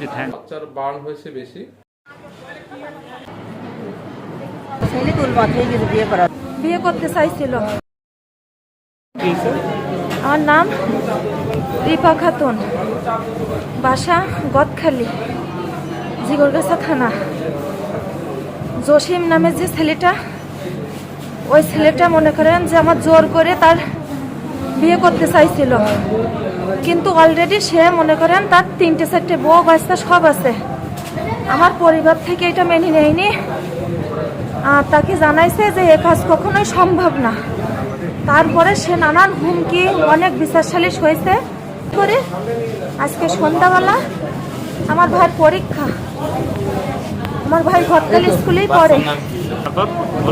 বাচ্চার বার্ন হয়েছে বেশি। ছেলে গেছে বিয়ে করার বিয়ে করতে চাইছিল। আমার নাম রিপা খাতুন। বাসা গদখালি জিগরগাছা থানা। জসিম নামের যে ছেলেটা ওই ছেলেটা মনে করেন যে আমার জোর করে তার বিয়ে করতে চাইছিল। কিন্তু অলরেডি সে মনে করেন তার তিনটে চারটে বউ বাচ্চা সব আছে। আমার পরিবার থেকে এটা মেনে নেয়নি। আর তাকে জানাইছে যে এ কাজ কখনোই সম্ভব না। তারপরে সে নানান হুমকি অনেক বিচারশালী হয়েছে। করে আজকে সন্ধ্যাবেলা আমার ভাইয়ের পরীক্ষা। আমার ভাই ঘটকালি স্কুলেই পড়ে।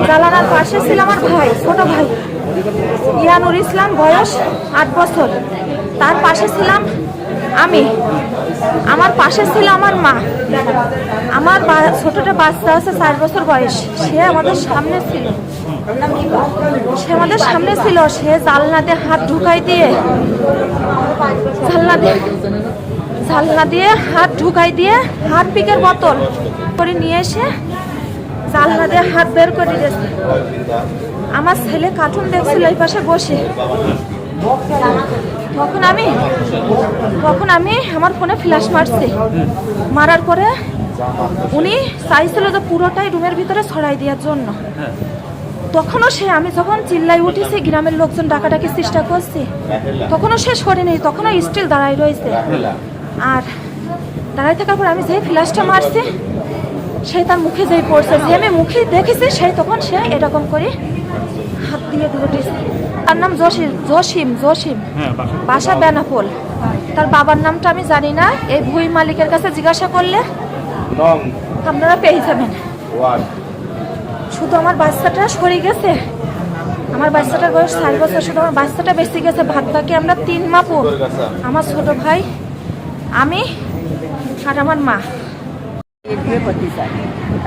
জালানার পাশে ছিল আমার ভাই ছোট ভাই। ইয়ানুর ইসলাম বয়স আট বছর। তার পাশে ছিলাম আমি। আমার পাশে ছিল আমার মা। আমার ছোটটা বাচ্চা আছে চার বছর বয়স। সে আমাদের সামনে ছিল। সে আমাদের সামনে ছিল। সে জালনাতে হাত ঢুকাই দিয়ে, জালনা দিয়ে জালনা দিয়ে হাত ঢুকাই দিয়ে হাত পিকের বোতল করে নিয়ে এসে জালনা দিয়ে হাত বের করে দিয়েছে। আমার ছেলে কার্টুন দেখছিল, এই পাশে বসে। তখন আমি তখন আমি আমার ফোনে ফ্ল্যাশ মারছি। মারার পরে উনি চাইছিল যে পুরোটাই রুমের ভিতরে ছড়াই দেওয়ার জন্য। তখনও সে, আমি যখন চিল্লাই উঠেছি, গ্রামের লোকজন ডাকাডাকি চেষ্টা করছি, তখনও সে সরেনি তখনও স্টিল দাঁড়াই রয়েছে। আর দাঁড়াই থাকার পর আমি যেই ফ্ল্যাশটা মারছি সে তার মুখে যেই পড়ছে যে আমি মুখে দেখেছি সেই তখন সে এরকম করে হাত দিয়ে দিয়েছে। তার নাম জসিম জসিম জসিম। হ্যাঁ বাসা বেনাপোল তার বাবার নামটা আমি জানি না এই ভুই মালিকের কাছে জিজ্ঞাসা করলে আপনারা পেয়ে যাবেন। শুধু আমার বাচ্চাটা সরে গেছে। আমার বাচ্চাটার বয়স চার বছর শুধু আমার বাচ্চাটা বেশি গেছে। ভাত বাকি আমরা তিন মাপু। আমার ছোট ভাই আমি আর আমার মা। বিয়ে করতে চাই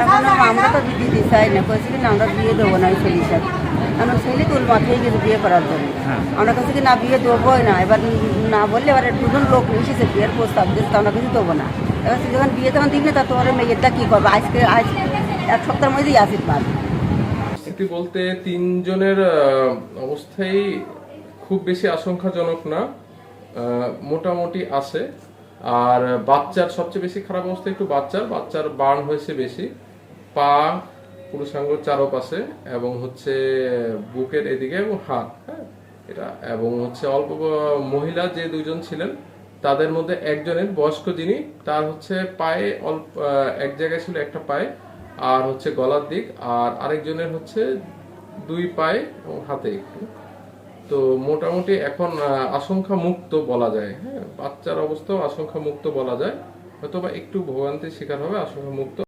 এখন আমরা তো দিতে চাই না কইছি কি না আমরা বিয়ে দেবো না এই ছেলের সাথে। আমরা ছেলে তুল মাথায় গেছে বিয়ে করার জন্য। হ্যাঁ। আমরা কাছে কি না বিয়ে দেবোই না? এবার না বললে এবার দুজন লোক এসেছে বিয়ের প্রস্তাব দিয়েছে আমরা কিছু দেবো না। এবার যখন বিয়ে তখন দিবি তা তোমার মেয়েরটা কী করবে? আজকে আজ এক সপ্তাহের মধ্যেই আসিস পাবে পরিস্থিতি বলতে তিনজনের অবস্থাই খুব বেশি আশঙ্কাজনক না। মোটামুটি আছে। আর বাচ্চার সবচেয়ে বেশি খারাপ অবস্থা একটু বাচ্চার। বাচ্চার বার্ন হয়েছে বেশি। পা পুরুষাঙ্গ চারপাশে এবং হচ্ছে বুকের এদিকে এবং হাত হ্যাঁ? এটা এবং হচ্ছে অল্প মহিলা যে দুজন ছিলেন, তাদের মধ্যে একজনের বয়স্ক যিনি, তার হচ্ছে পায়ে অল্প এক জায়গায় ছিল একটা পায়ে, আর হচ্ছে গলার দিক, আর আরেকজনের হচ্ছে দুই পায়ে এবং হাতে একটু। তো মোটামুটি এখন আশঙ্কা মুক্ত বলা যায় হ্যাঁ? বাচ্চার অবস্থাও আশঙ্কা মুক্ত বলা যায়। হয়তো বা একটু ভোগান্তির শিকার হবে আশঙ্কা মুক্ত